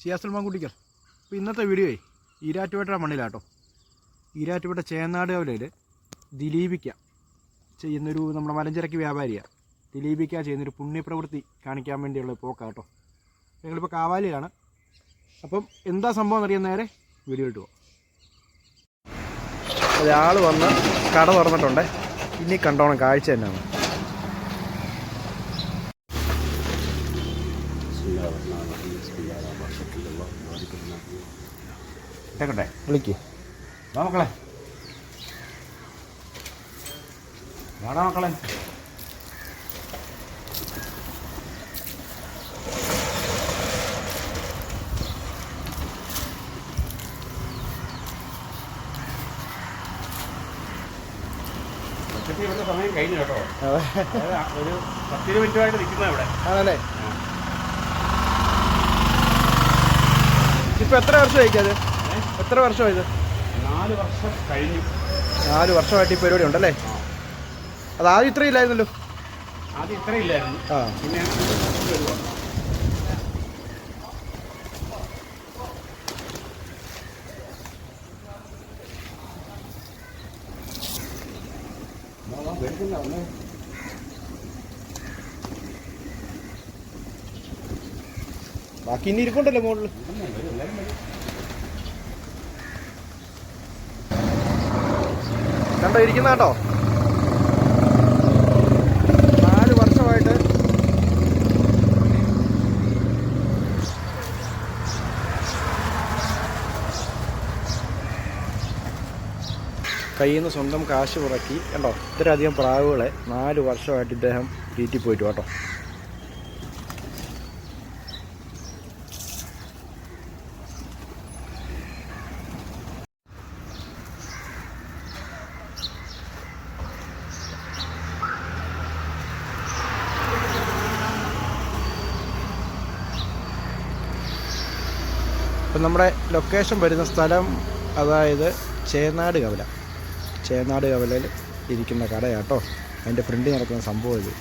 സിയാസൽ മാങ്കുട്ടിക്കൽ അപ്പോൾ ഇന്നത്തെ വീഡിയോയെ ഈരാറ്റുപേട്ട മണ്ണിലാട്ടോ. ഈരാറ്റുപേട്ട ചേന്നാട് കവലയിൽ ദിലീപിക്ക ചെയ്യുന്നൊരു നമ്മുടെ മലഞ്ചരക്ക് വ്യാപാരിയാണ് ദിലീപിക്ക ചെയ്യുന്നൊരു പുണ്യപ്രവൃത്തി കാണിക്കാൻ വേണ്ടിയുള്ള പോക്കാട്ടോ. ഞങ്ങളിപ്പോൾ കാവാലിയാണ് അപ്പം എന്താ സംഭവം എന്നറിയാൻ നേരെ വീഡിയോ ഇട്ട് പോകാം ഒരാൾ വന്ന് കട തുറന്നിട്ടുണ്ട്. ഇനി കണ്ടോണം കാഴ്ച തന്നെയാണ്. ഇട്ടേക്കട്ടെ വിളിക്ക്. വാ മക്കളെ. വാടാ മക്കളെ. സമയം കഴിഞ്ഞു കേട്ടോ ഒരു പത്തിരു മിനിറ്റുമായിട്ട് നിൽക്കുന്ന ഇവിടെ. ആണല്ലേ? ഇപ്പൊ എത്ര വർഷമായി അത്? എത്ര വർഷമായത്? നാല് വർഷം കഴിഞ്ഞു. നാല് വർഷമായിട്ട് ഈ പരിപാടി ഉണ്ടല്ലേ? അത് ആദ്യം ഇത്രയും ഇല്ലായിരുന്നല്ലോ. ആദ്യം ഇത്രയില്ലായിരുന്നു ആ. പിന്നെ ബാക്കി ഇനി ഇരിപ്പുണ്ടല്ലോ മുകളിൽ കണ്ടോ ഇരിക്കുന്ന കേട്ടോ? നാല് വർഷമായിട്ട്. കയ്യിൽ നിന്ന് സ്വന്തം കാശ് പുറക്കി. കണ്ടോ ഇത്രയധികം പ്രാവുകളെ നാല് വർഷമായിട്ട് ഇദ്ദേഹം പോയിട്ട് കേട്ടോ. ഇപ്പം നമ്മുടെ ലൊക്കേഷൻ വരുന്ന സ്ഥലം അതായത് ചേനാട് കവല. ചേനാട് കവലയിൽ ഇരിക്കുന്ന കടയാട്ടോ. അതിന്റെ ഫ്രണ്ടിൽ നടക്കുന്ന സംഭവം ഇത്.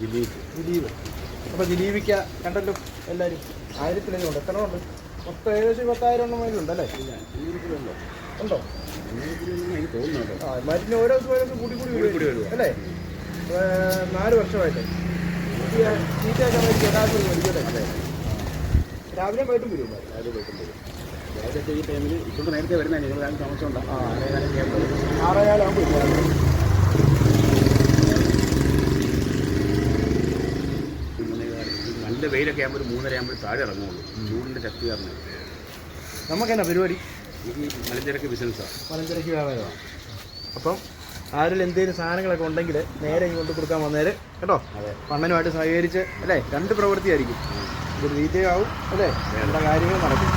ദിലീപ്. ദിലീപ് അപ്പോൾ ദിലീപിക്ക കണ്ടല്ലോ എല്ലാവരും ആയിരത്തിലധികം ഉണ്ട്. എത്ര ഉണ്ട്? മൊത്തം ഏകദേശം പത്തായിരം എണ്ണം മേലുണ്ട് അല്ലേ ഉണ്ടോ? ആ മരുന്ന് ഓരോ ദിവസം കൂടി കൂടി വരും. അല്ലേ? നാല് വർഷമായിട്ട്. എല്ലാവർക്കും അല്ലേ രാവിലെ പോയിട്ടും വരും. രാവിലെ പോയിട്ടും വരും. രാവിലത്തെ ഈ ടൈമിൽ ഇപ്പോഴും നേരത്തെ വരുന്നതാണ് നിങ്ങൾ താമസം. ആ ആറേകാലാകുമ്പോൾ നല്ല വെയിലൊക്കെ ആകുമ്പോൾ ഒരു മൂന്നര ആകുമ്പോൾ താഴെ ഇറങ്ങുള്ളൂ. ചൂടിന്റെ ശക്തി കാരണം. നമുക്കെന്നാ പരിപാടി? എനിക്ക് മലഞ്ചരക്ക് ബിസിനസ്സാണ് മലഞ്ചരക്ക് വ്യാപാരമാണ് അപ്പം ആരെങ്കിലും എന്തെങ്കിലും സാധനങ്ങളൊക്കെ ഉണ്ടെങ്കിൽ നേരെ ഇങ്ങോട്ട് കൊടുക്കാൻ വന്നേര് കേട്ടോ? അതെ. പണ്ണനുമായിട്ട് സഹകരിച്ച് അല്ലേ? രണ്ട് പ്രവൃത്തിയായിരിക്കും. ഇതൊരു ആവും അല്ലേ? വേണ്ട കാര്യങ്ങൾ നടക്കും.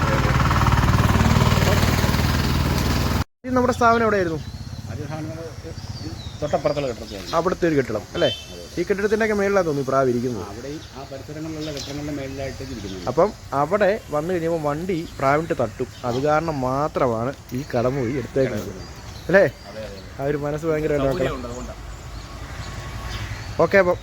നമ്മുടെ സ്ഥാപനം എവിടെയായിരുന്നു? തൊട്ടപ്പുറത്തുള്ള കെട്ടിടത്തിലാണ് അവിടുത്തെ ഒരു കെട്ടിടം അല്ലേ? ഈ കെട്ടിടത്തിന്റെ ഒക്കെ മേളിലാണ് തോന്നി പ്രാവ് ഇരിക്കുന്നത്. അവിടെ ആ പരിസരങ്ങളിലുള്ള കെട്ടിടങ്ങളുടെ മേളിലായിട്ട് ഇരിക്കുന്നുണ്ട് അപ്പം അവിടെ വന്നു കഴിയുമ്പോൾ വണ്ടി പ്രാവിന്റെ തട്ടും. അത് കാരണം മാത്രമാണ് ഈ കടമുറി എടുത്തേക്കുന്നത്. അല്ലേ? ആ ഒരു മനസ്സ് ഭയങ്കര ഓക്കെ അപ്പം